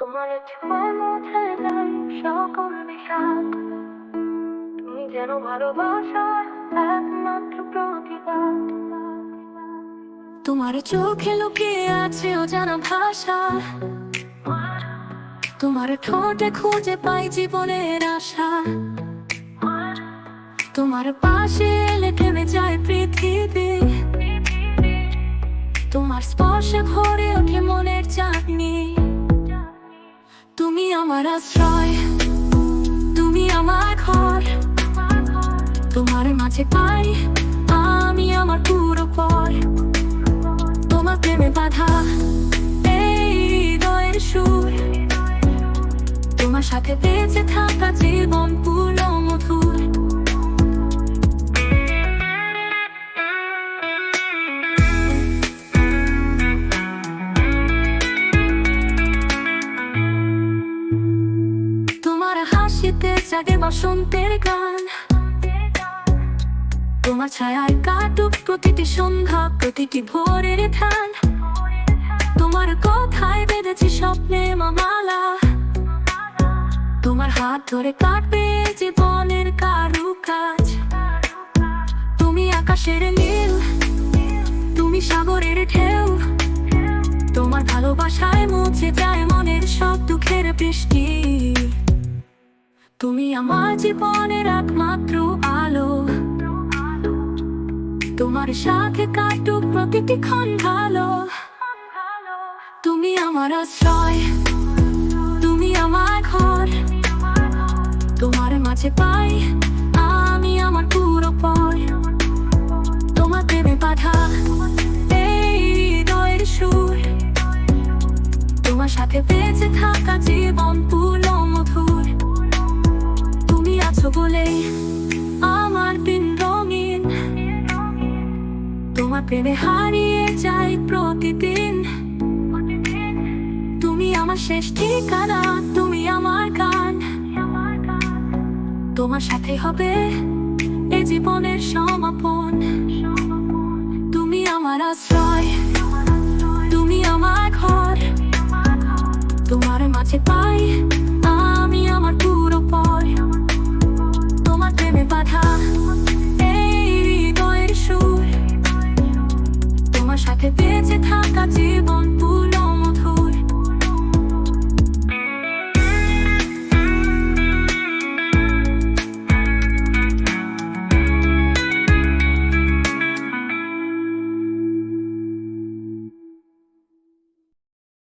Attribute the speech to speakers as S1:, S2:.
S1: তোমার যেন
S2: চোখে লুকিয়ে আছে অজানা ভাষা। তোমার ঠোঁটে খুঁজে পাই জীবনের আশা। তোমার পাশে এলে থেমে যায় পৃথিবী। তোমার স্পর্শে ভরে ওঠে আশ্রয়, তুমি আমার ঘর। তোমার মাঝে পাই আমি আমার পুরো পর। তোমার প্রেমে বাধা, এই সুর। তোমার সাথে বেঁচে থাকা জীবন পূর্ণ হাসিতে জাগে বসন্তের গান। তোমার ছায়ায় কাটুক প্রতিটি সন্ধ্যা, প্রতিটি ভোরের ধান তোমার কথায় বেঁধেছি স্বপ্নে মামালা। তোমার হাত ধরে কাটবে জীবনের কারু কাজ। তুমি আকাশের নীল, তুমি সাগরের ঢেউ। তোমার ভালোবাসায় মুছে যায় তুমি আমার জীবনের একমাত্র আলো। তোমার সাথে কাটুক প্রতিটি ক্ষণ ভালো। তুমি আমার আশ্রয়, তুমি আমার ঘর। তোমার মাঝে পাই আমি আমার পুরো পর। তোমার প্রেমে বাধা, এই হৃদয়ের সুর। তোমার সাথে বেঁচে থাকা জীবন প্রেমে হারিয়ে যাই প্রতিদিন। তুমি আমার শেষ ঠিকানা, তুমি আমার গান। তোমার সাথে হবে এ জীবনের সমাপন। তুমি আমার আশ্রয়, তুমি আমার ঘর। তোমার মাঝে পাই